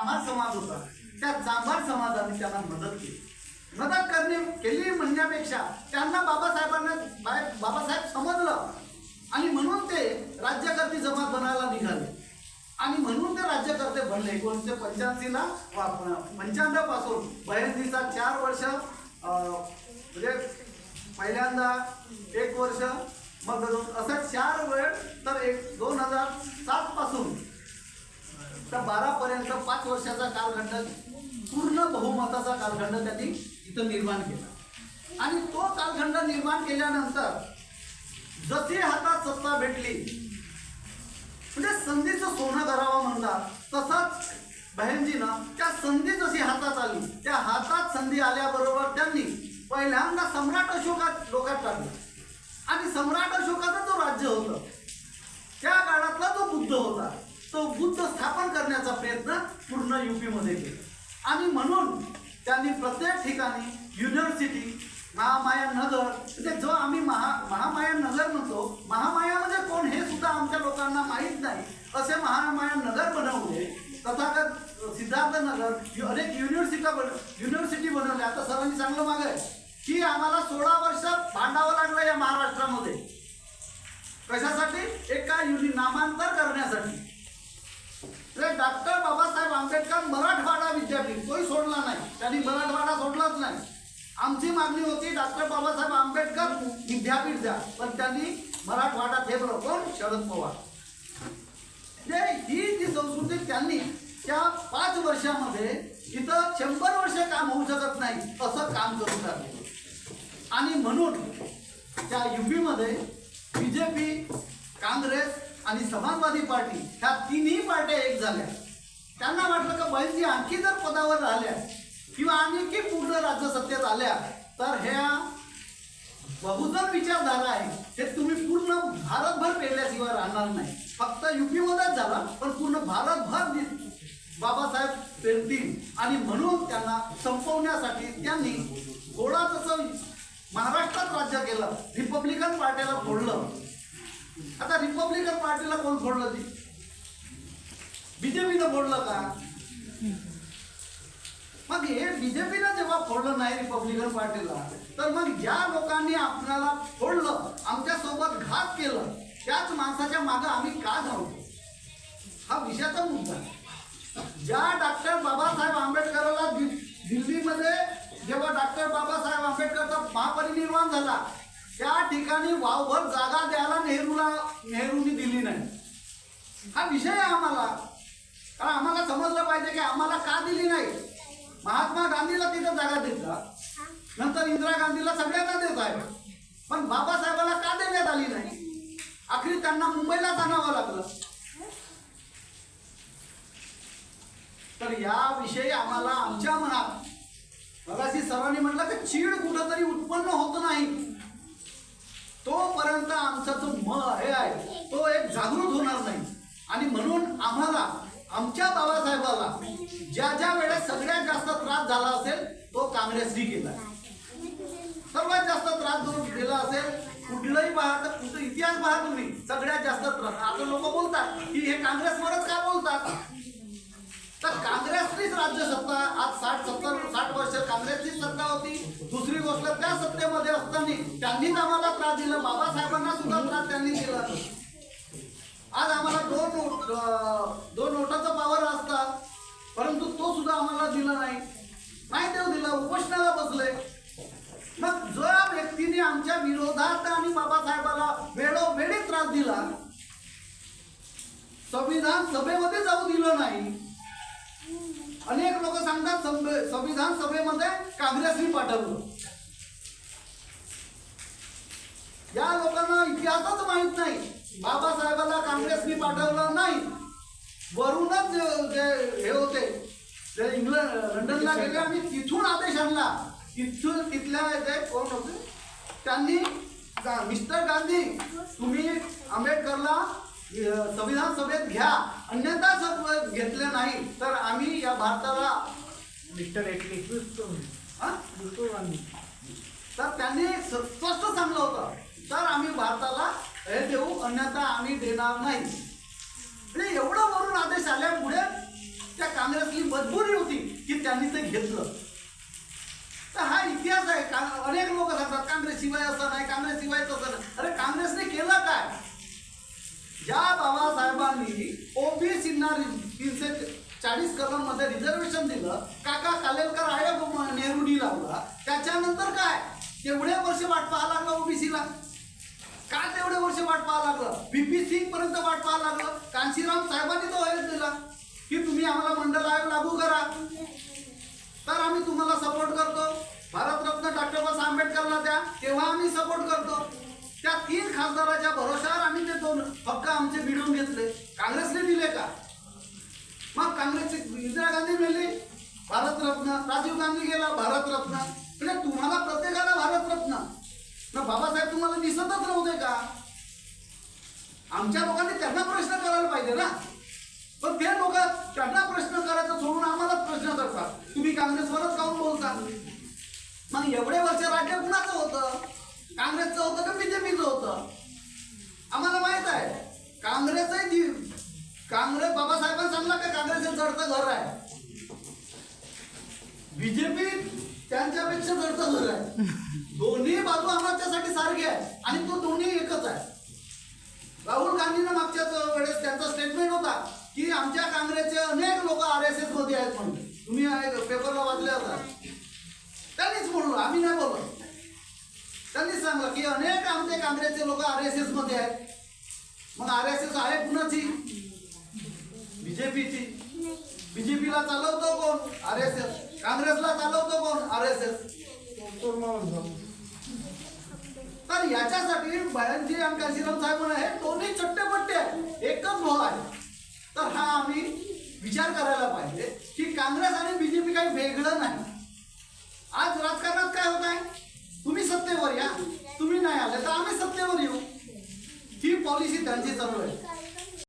जांभार समाज होता. त्या जांभार समाजाने त्यांना मदत केली. मदत करणे केली म्हणण्यापेक्षा त्यांना बाबासाहेबांना बाय- बाबासाहेब समजलं. आणि म्हणून ते राज्यकर्ते जमात बनायला निघाले. आणि म्हणून ते राज्यकर्ते बनले. एकोणीसशे पंच्याऐंशीला पंच्याण्णवपासून बहिणीचा चार वर्ष म्हणजे पहिल्यांदा एक वर्ष मग असं चार वेळ तर एक दोन हजार सात पासून तर बारा पर्यंत पाच वर्षाचा कालखंड पूर्ण बहुमताचा कालखंड त्यांनी इथं निर्माण केला. आणि तो कालखंड निर्माण केल्यानंतर जशी हातात सत्ता भेटली म्हणजे संधीचं सोनं करावं म्हणतात तसाच बहनजीनं त्या संधी जशी हातात आली त्या हातात संधी आल्याबरोबर त्यांनी पहिल्यांदा सम्राट अशोकात लोकात टाकलं. आणि सम्राट अशोक जो राज्य होतं त्या काळातला जो बुद्ध होता तो बुद्ध स्थापन करण्याचा प्रयत्न पूर्ण युपी मध्ये केला. आणि म्हणून त्यांनी प्रत्येक ठिकाणी युनिव्हर्सिटी महामाया नगर म्हणजे जो आम्ही महा महामाया नगर म्हणतो महामाया म्हणजे कोण हे सुद्धा आमच्या लोकांना माहीत नाही असे महामाया नगर बनवले. तथागत सिद्धार्थ नगर अनेक युनिव्हर्सिटी बन युनिव्हर्सिटी बनवल्या आता सरांनी चांगलं मागं की आम्हाला सोळा वर्ष भांडावं लागलं या महाराष्ट्रामध्ये. कशासाठी? एका युनि नामांतर करण्यासाठी. तर डॉक्टर बाबासाहेब आंबेडकर मराठवाडा विद्यापीठ. तोही सोडला नाही. त्यांनी मराठवाडा सोडलाच नाही. आमची मागणी होती डॉक्टर बाबासाहेब आंबेडकर विद्यापीठ द्या. पण त्यांनी मराठवाडा ठेवलं कोण शरद पवार. ते ही जी संस्कृती त्यांनी त्या पाच वर्षामध्ये इथं शंभर वर्ष काम होऊ शकत नाही असं काम करून टाकले आणि म्हणून त्या युपीमध्ये बी जे पी काँग्रेस आणि समाजवादी पार्टी ह्या तिन्ही पार्ट्या एक झाल्या. त्यांना वाटलं का बहिणजी आणखी जर पदावर राहिल्या किंवा आणखी पूर्ण राज्य सत्तेत आल्या तर ह्या बहुजन विचारधारा आहे हे तुम्ही पूर्ण भारतभर पेरल्याशिवाय राहणार नाही. फक्त युपीमध्येच झाला पण पूर्ण भारतभर बाबासाहेब पेरतील. आणि म्हणून त्यांना संपवण्यासाठी त्यांनी थोडा तसं महाराष्ट्रात राज्य केलं रिपब्लिकन पार्टीला फोडलं आता रिपब्लिकन पार्टीला कोण फोडलं ती? बीजेपीनं फोडलं का? मग हे बीजेपीनं जेव्हा फोडलं नाही रिपब्लिकन पार्टीला तर मग ज्या लोकांनी आपल्याला फोडलं आमच्यासोबत घात केलं त्याच माणसाच्या मागं आम्ही का धावतो हा विषयाचा मुद्दा ज्या डॉक्टर बाबासाहेब आंबेडकरला दिल्लीमध्ये जेव्हा डॉक्टर बाबासाहेब आंबेडकरचा महापरिनिर्वाण झाला त्या ठिकाणी वावभर जागा द्यायला नेहरूला नेहरूंनी दिली नाही. हा विषय आहे आम्हाला. कारण आम्हाला समजलं पाहिजे की आम्हाला का दिली नाही? महात्मा गांधीला तिथं जागा देतात नंतर इंदिरा गांधीला सगळ्यांना देत आहे. पण बाबासाहेबाला का देण्यात आली नाही? अखेरी त्यांना मुंबईला आणावं लागलं. तर याविषयी आम्हाला आमच्या मनात मगाशी सरांनी म्हटलं की चीड कुठंतरी उत्पन्न होत नाही. तोपर्यंत आमचा जो म हे आहे तो एक जागृत होणार नाही. आणि म्हणून आम्हाला आमच्या बाबासाहेबाला ज्या ज्या वेळेस सगळ्यात जास्त त्रास झाला असेल तो काँग्रेसनी केला. सर्वात जास्त त्रास जो दिला असेल कुठलंही पाहत कुठं इतिहास पाहा तुम्ही सगळ्यात जास्त त्रास आता लोक बोलतात की हे काँग्रेसवरच का बोलतात? तर काँग्रेसनीच राज्य सत्ता आज साठ सत्तर साठ वर्ष काँग्रेसचीच सत्ता होती. दुसरी गोष्ट त्या सत्तेमध्ये असताना त्यांनीच आम्हाला त्रास दिला. बाबासाहेबांना सुद्धा त्रास त्यांनी दिला. आज आम्हाला दोन नोट दोन नोटाचा पावर असतात परंतु तो सुद्धा आम्हाला दिला नाही. नाही देऊ दिला उपोषणाला बसले. मग ज्या व्यक्तीने आमच्या विरोधात आणि बाबासाहेबाला वेळोवेळी त्रास दिला संविधान सभेमध्ये जाऊ दिलं नाही. अनेक लोक सांगतात संविधान सभेमध्ये काँग्रेसनी पाठवलं. या लोकांना इतिहासच माहीत नाही. बाबासाहेबाला काँग्रेसनी पाठवलं नाही. वरूनच जे- हे होते जे इंग्लंड लंडनला गेले आणि तिथून आदेश आणला. तिथून तिथल्या जे कोण होते त्यांनी मिस्टर गांधी तुम्ही आंबेडकरला संविधान सभेत घ्या. अन्यथा सब घेतले नाही तर आम्ही या भारताला मिस्टर एटली तर त्यांनी स्पष्ट सांगलं होतं. तर आम्ही भारताला हे देऊ अन्यथा आम्ही देणार नाही. म्हणजे एवढं वरून आदेश आल्यामुळे त्या काँग्रेसची मजबुरी होती की त्यांनी ते घेतलं तर हा इतिहास आहे का अनेक लोक सांगतात काँग्रेस शिवाय असं नाही काँग्रेस शिवाय तसं नाही अरे काँग्रेसने केलं काय ज्या बाबासाहेबांनी ओबीसींना तीनशे चाळीस कलममध्ये रिझर्वेशन दिलं. काका कालेलकर आयोग नेहरूनी लावला. त्याच्यानंतर काय? तेवढे वर्ष वाट पाहा लागलं ओबीसीला. का तेवढे वर्ष वाट पाहा लागलं? बीपी सिंग पर्यंत वाट पाहा लागलं. कांशीराम साहेबांनी तो आयोग दिला की तुम्ही आम्हाला मंडल आयोग लागू करा. तर आम्ही तुम्हाला सपोर्ट करतो. भारतरत्न डॉक्टर बाबासाहेब आंबेडकरला द्या तेव्हा आम्ही सपोर्ट करतो. त्या तीन खासदाराच्या भरोशावर दोन हक्क आमचे मिळवून घेतले. काँग्रेसने दिले का? मग काँग्रेसचे इंदिरा गांधी मेले भारतरत्न राजीव गांधी गेला भारतरत्न म्हणजे तुम्हाला प्रत्येकाला भारतरत्न ना बाबासाहेब तुम्हाला दिसतच नव्हते का? आमच्या लोकांनी त्यांना प्रश्न करायला पाहिजे ना. पण ते लोक त्यांना प्रश्न करायचं सोडून आम्हालाच प्रश्न करतात. तुम्ही काँग्रेसवरच काऊन बोलता? मग एवढे वर्ष राज्य कुणाचं होतं? काँग्रेसचं होतं का बीजेपीचं होतं? आम्हाला माहीत आहे. काँग्रेसही जी काँग्रेस बाबासाहेबांनी सांगला का काँग्रेस हे जडतं घर आहे. बीजेपी त्यांच्यापेक्षा जडतं घर आहे. दोन्ही बाजू त्यासाठी सारखे आहे आणि तो दोन्ही एकच आहे. राहुल गांधीनं मागच्याच वेळेस त्यांचा स्टेटमेंट होता की आमच्या काँग्रेसचे अनेक लोक आर एस एसमध्ये आहेत म्हणून. तुम्ही आहे- पेपरला वाचले होता त्यांनीच म्हणलो आम्ही नाही बोललो. त्यांनी सांगलं की अनेक आमचे काँग्रेसचे लोक आर एस एसमध्ये आहेत. मग आर एस एस आहे कुणाची? बीजेपीची बीजेपीला चालवतो कोण? आर एस एस काँग्रेसला चालवतो कोण? आर एस एस तर याच्यासाठी बयानजी आणि काशीराम साहेब हे दोन्ही चट्टेपट्टे आहेत. एकच भाव आहे. तर हा आम्ही विचार करायला पाहिजे की काँग्रेस आणि बीजेपी काही वेगळं नाही. आज राजकारणात काय होत आहे? तुम्ही सत्तेवर या. तुम्ही नाही आले तर आम्ही सत्तेवर येऊ. ही पॉलिसी त्यांची चालू आहे.